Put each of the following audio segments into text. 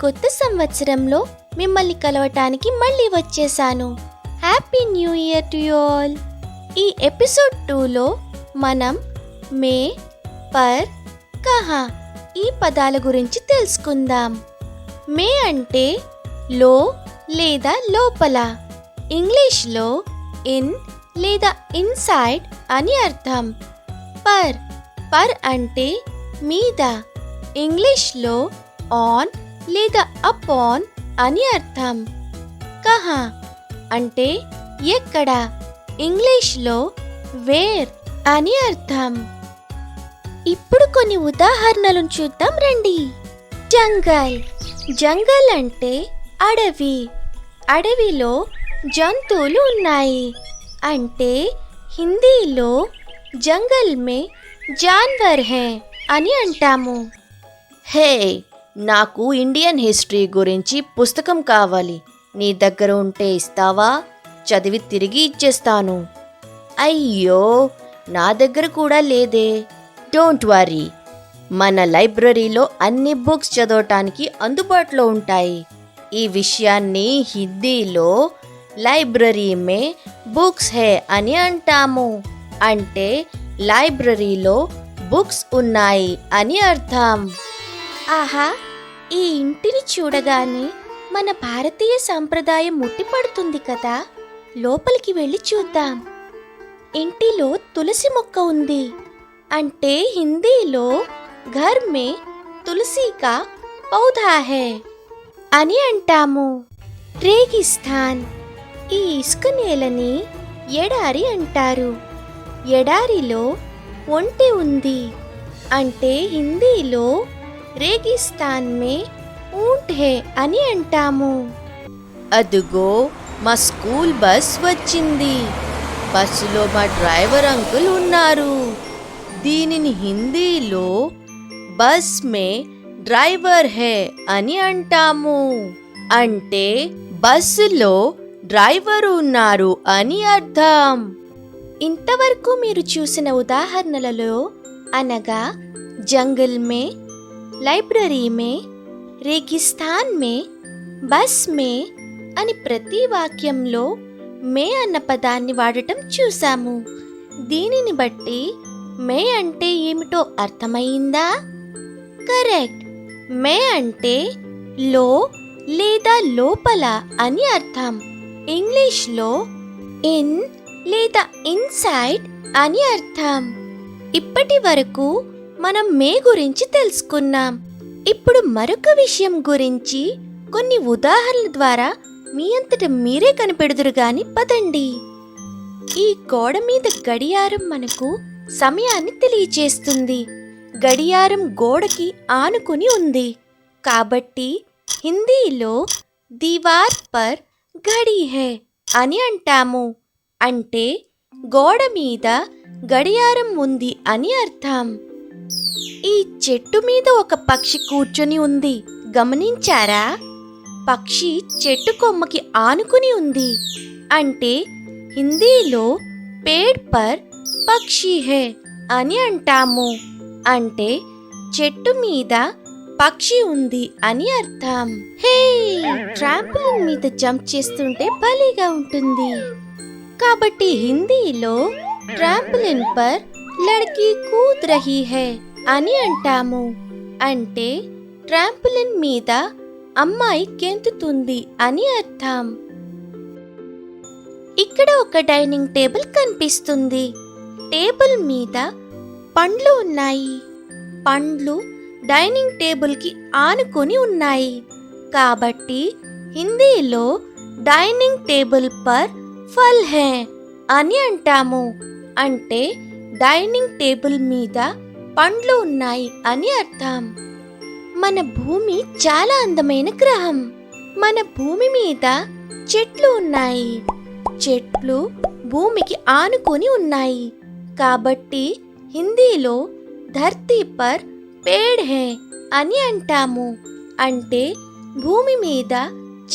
కొత్త సంవత్సరంలో మిమ్మల్ని కలవటానికి మళ్ళీ వచ్చేసాను. Happy new year to all ఈ ఎపిసోడ్ టూలో మనం మే పర్ కహా ఈ పదాల గురించి తెలుసుకుందాం. మే అంటే లో లేదా లోపల. ఇంగ్లీష్లో ఇన్ లేదా ఇన్సైడ్ అని అర్థం. పర్ పర్ అంటే మీద. ఇంగ్లీష్లో ఆన్ లేదా అపాన్ అని అర్థం. కహా? అంటే ఎక్కడ? ఇంగ్లీష్లో వేర్ అని అర్థం. ఇప్పుడు కొన్ని ఉదాహరణలను చూద్దాం రండి. జంగల్. జంగల్ అంటే అడవి. అడవిలో జంతువులు ఉన్నాయి. అంటే హిందీలో జంగల్ మే జాన్వర్ హే అని అంటాము. హే నాకు ఇండియన్ హిస్టరీ గురించి పుస్తకం కావాలి. నీ దగ్గర ఉంటే ఇస్తావా? చదివి తిరిగి ఇచ్చేస్తాను. అయ్యో నా దగ్గర కూడా లేదే. డోంట్ వరీ మన లైబ్రరీలో అన్ని బుక్స్ చదవటానికి అందుబాటులో ఉంటాయి. ఈ విషయాన్ని హిందీలో లైబ్రరీ మే బుక్స్ హే అని అంటాము. అంటే లైబ్రరీలో బుక్స్ ఉన్నాయి అని అర్థం. ఆహా ఈ ఇంటిని చూడగానే మన భారతీయ సాంప్రదాయం ముట్టిపడుతుంది కదా. లోపలికి వెళ్ళి చూద్దాం. ఇంటిలో తులసి మొక్క ఉంది. అంటే హిందీలో ఘర్ మే తులసి కా పౌధా హే అని అంటాము. రేగిస్థాన్ ఈ ఇసుక నేలని ఎడారి అంటారు. ఎడారిలో ఒంటె ఉంది. అంటే హిందీలో రేగిస్తాన్ మే ఊంట్ హే అని అంటాము. అదుగో మా స్కూల్ బస్ వచ్చింది. బస్సులో మా డ్రైవర్ అంకుల్ ఉన్నారు. దీనిని హిందీలో బస్ మే డ్రైవర్ హే అని అంటాము. అంటే బస్సులో డ్రైవర్ ఉన్నారు అని అర్థం. ఇంతవరకు మీరు చూసిన ఉదాహరణలలో అనగా జంగల్ మే లైబ్రరీ మే రేగిస్థాన్ మే బస్ మే అని ప్రతి వాక్యంలో మే అన్న పదాన్ని వాడటం చూసాము దీనిని బట్టి మే అంటే ఏమిటో అర్థమైందా? కరెక్ట్. మే అంటే లో లేదా లోపల అని అర్థం. ఇంగ్లీష్లో ఇన్ లేదా ఇన్సైడ్ అని అర్థం. ఇప్పటి వరకు మనం మే గురించి తెలుసుకున్నాం. ఇప్పుడు మరొక విషయం గురించి కొన్ని ఉదాహరణల ద్వారా మీ అంతట మీరే కనిపెడుదురు గాని పదండి. ఈ గోడ మీద గడియారం మనకు సమయాన్ని తెలియచేస్తుంది. గడియారం గోడకి ఆనుకుని ఉంది. కాబట్టి హిందీలో దీవార్ పర్ గడి హే అని అంటాము. అంటే గోడ మీద గడియారం ఉంది అని అర్థం. ఈ చెట్టు మీద ఒక పక్షి కూర్చొని ఉంది. గమనించారా? పక్షి చెట్టు కొమ్మకి ఆనుకుని ఉంది. అంటే హిందీలో పేడ్ పర్ పక్షి హే అని అంటాము. అంటే చెట్టు మీద పక్షి ఉంది అని అర్థం. హే! ట్రాంపులిన్ మీద జంప్ చేస్తుంటే భలేగా ఉంటుంది. కాబట్టి హిందీలో ట్రాంపులిన్ పర్ లడ్కీ కూద్ రహీ హై అని అంటాము అంటే ట్రాంపులిన్ మీద అమ్మాయి గెంతుతుంది అని అర్థం ఇక్కడ ఒక డైనింగ్ టేబుల్ కనిపిస్తుంది టేబుల్ మీద పండ్లు ఉన్నాయి పండ్లు డైనింగ్ టేబుల్కి ఆనుకొని ఉన్నాయి కాబట్టి హిందీలో డైనింగ్ టేబుల్ పర్ ఫల్ హే అని అంటాము అంటే డైనింగ్ టేబుల్ మీద పండ్లు ఉన్నాయి అని అర్థం. మన భూమి చాలా అందమైన గ్రహం. మన భూమి మీద చెట్లు ఉన్నాయి. చెట్లు భూమికి ఆనుకొని ఉన్నాయి. కాబట్టి హిందీలో ధర్తీ పర్ పేడ్ హే అని అంటాము. అంటే భూమి మీద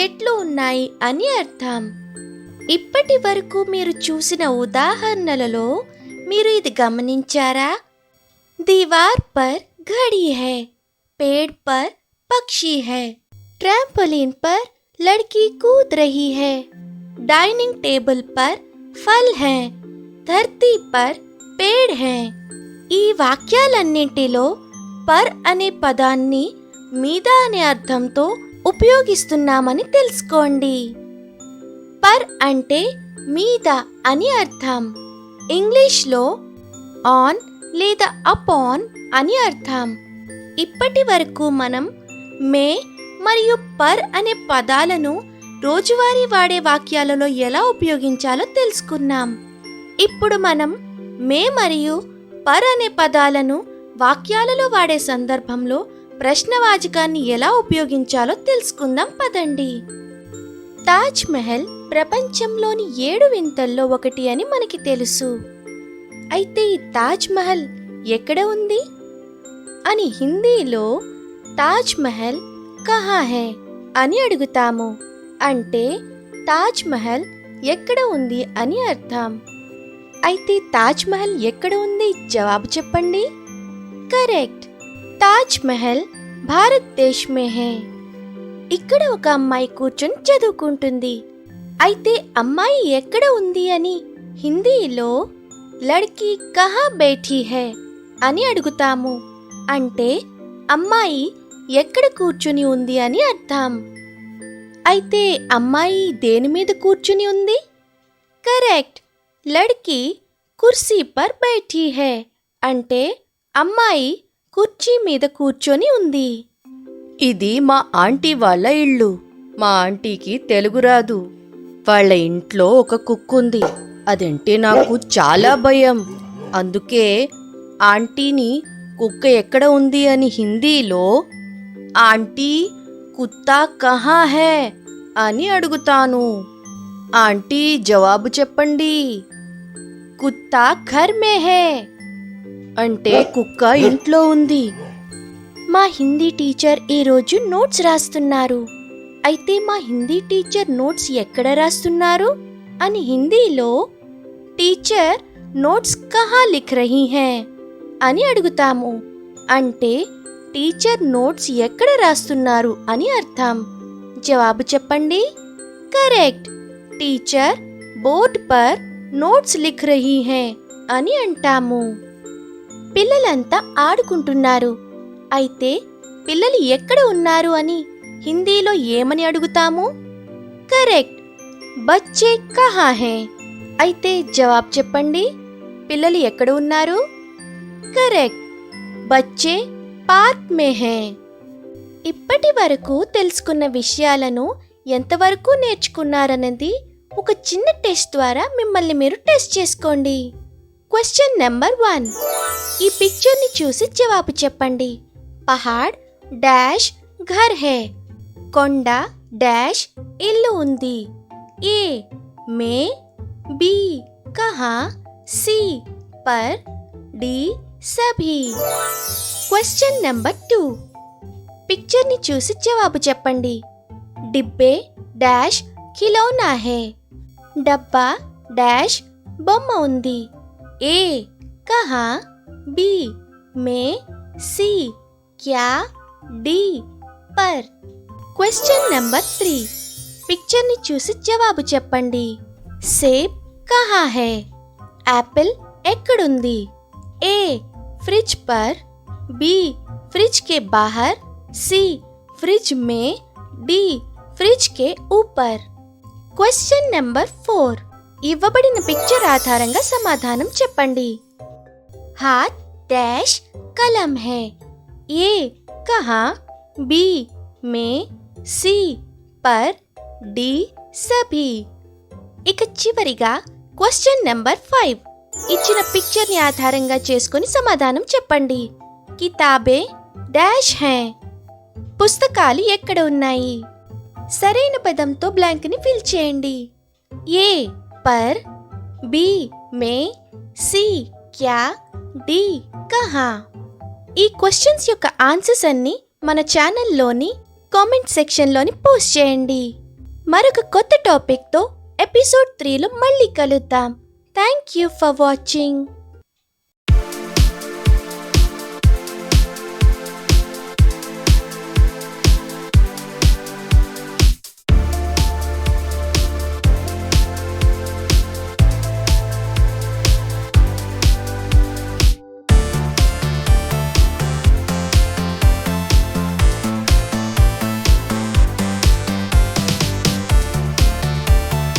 చెట్లు ఉన్నాయి అని అర్థం. ఇప్పటి వరకు మీరు చూసిన ఉదాహరణలలో మీరు ఇది గమనించారా Deewar per ఘడి high paid per పక్షి హై ट्रैम्पोलिन पर लड़की कूद रही है डाइनिंग टेबल पर फल हैं धरती पर పేడ్ హే ఈ వాక్యాలన్నింటిలో పర్ అనే పదాన్ని మీద అనే అర్థంతో ఉపయోగిస్తున్నామని తెలుసుకోండి పర్ అంటే మీద అని అర్థం ఇంగ్లీష్లో ఆన్ లేదా అపాన్ అని అర్థం. ఇప్పటి వరకు మనం మే మరియు పర్ అనే పదాలను రోజువారీ వాడే వాక్యాలలో ఎలా ఉపయోగించాలో తెలుసుకున్నాం. ఇప్పుడు మనం మే మరియు పర్ అనే పదాలను వాక్యాలలో వాడే సందర్భంలో ప్రశ్నవాచకాన్ని ఎలా ఉపయోగించాలో తెలుసుకుందాం పదండి. తాజ్ మహల్ ప్రపంచంలోని ఏడు వింతల్లో ఒకటి అని మనకి తెలుసు. అయితే ఈ తాజ్ మహల్ ఎక్కడ ఉంది? అని హిందీలో తాజ్ మహల్ కహా హే అని అడుగుతాము. అంటే తాజ్ మహల్ ఎక్కడ ఉంది అని అర్థం. అయితే తాజ్ మహల్ ఎక్కడ ఉంది? జవాబు చెప్పండి. కరెక్ట్. తాజ్ మహల్ భారతదేశ్ మే హే. ఇక్కడ ఒక అమ్మాయి కూర్చొని చదువుకుంటుంది. అయితే అమ్మాయి ఎక్కడ ఉంది అని? హిందీలో లడ్కీ కహా బేఠీ హే అని అడుగుతాము. అంటే అమ్మాయి ఎక్కడ కూర్చుని ఉంది అని అర్థం. అయితే అమ్మాయి దేని మీద కూర్చుని ఉంది? కరెక్ట్ లడ్కి కుర్సీ పర్ బైఠీ హే అంటే అమ్మాయి కుర్చీ మీద కూర్చొని ఉంది. ఇది మా ఆంటీ వాళ్ళ ఇల్లు. మా ఆంటీకి తెలుగు రాదు. వాళ్ళ ఇంట్లో ఒక కుక్కుంది. అదంటే నాకు చాలా భయం. అందుకే ఆంటీని కుక్క ఎక్కడ ఉంది అని హిందీలో ఆంటీ కుత్తా కహా హే అని అడుగుతాను. ఆంటీ జవాబు చెప్పండి. కుత్తా ఘర్ మే హే అంటే కుక్క ఇంట్లో ఉంది. మా హిందీ టీచర్ ఈరోజు నోట్స్ రాస్తున్నారు. అయితే మా హిందీ టీచర్ నోట్స్ ఎక్కడ రాస్తున్నారు? అని హిందీలో టీచర్ నోట్స్ కహా లిఖ్ రహీ హే అని అడుగుతాము. అంటే టీచర్ నోట్స్ ఎక్కడ రాస్తున్నారు అని అర్థం. జవాబు చెప్పండి. కరెక్ట్. టీచర్ బోర్డ్ పర్ నోట్స్ లిఖ్ రహీ హే అని అంటాము. పిల్లలంతా ఆడుకుంటున్నారు. అయితే పిల్లలు ఎక్కడ ఉన్నారు అని హిందీలో ఏమని అడుగుతాము? కరెక్ట్. బచ్చే కహా హే. అయితే జవాబు చెప్పండి. పిల్లలు ఎక్కడ ఉన్నారు? కరెక్ట్. బచ్చే పార్క్ మే హే. ఇప్పటి వరకు తెలుసుకున్న విషయాలను ఎంతవరకు నేర్చుకున్నారన్నది ఒక చిన్న టెస్ట్ ద్వారా మిమ్మల్ని మీరు టెస్ట్ చేసుకోండి. Question number one. ఈ పిక్చర్ని చూసి జవాబు చెప్పండి. పహాడ్ డాష్ ఘర్ హే కొండ డాష్ ఇల్లు ఉంది ఏ మే బి కహా సి పర్ డి సభీ క్వశ్చన్ నెంబర్ టూ పిక్చర్ని చూసి జవాబు చెప్పండి. డిబ్బే డాష్ ఖిలౌనా హే। డబ్బా డాష్ బొమ్మ ఉంది. ఏ కహా బి మే సి క్యా డి పర్ క్వశ్చన్ నెంబర్ త్రీ పిక్చర్ని చూసి జవాబు చెప్పండి. సేబ్ కహా హే యాపిల్ ఎక్కడుంది? ఏ ఫ్రిజ్ పర్ బి ఫ్రిజ్ కే బాహర్ సి ఫ్రిజ్ మే డి ఫ్రిజ్ కే ఊపర్ క్వశ్చన్ నెంబర్ ఫోర్ ఇవ్వబడిన పిక్చర్ ఆధారంగా సమాధానం చెప్పండి. హాత్ డాష్ కలం హే. ఏ కహా बी మే సి పర్ డి సభీ. ఇక చివరిగా క్వశ్చన్ నెంబర్ ఫైవ్. ఇచ్చిన పిక్చర్ని ఆధారంగా చేసుకుని సమాధానం చెప్పండి. కితాబే డాష్ హే. పుస్తకాలు ఎక్కడ ఉన్నాయి? సరైన పదంతో బ్లాంక్ని ఫిల్ చేయండి. ఏ పర్ బి మే సి క్యా డి కహా. ఈ క్వశ్చన్స్ యొక్క ఆన్సర్స్ అన్ని మన ఛానల్లోని కామెంట్ సెక్షన్లోని పోస్ట్ చేయండి. మరొక కొత్త టాపిక్తో ఎపిసోడ్ త్రీలో మళ్ళీ కలుద్దాం. Thank you for watching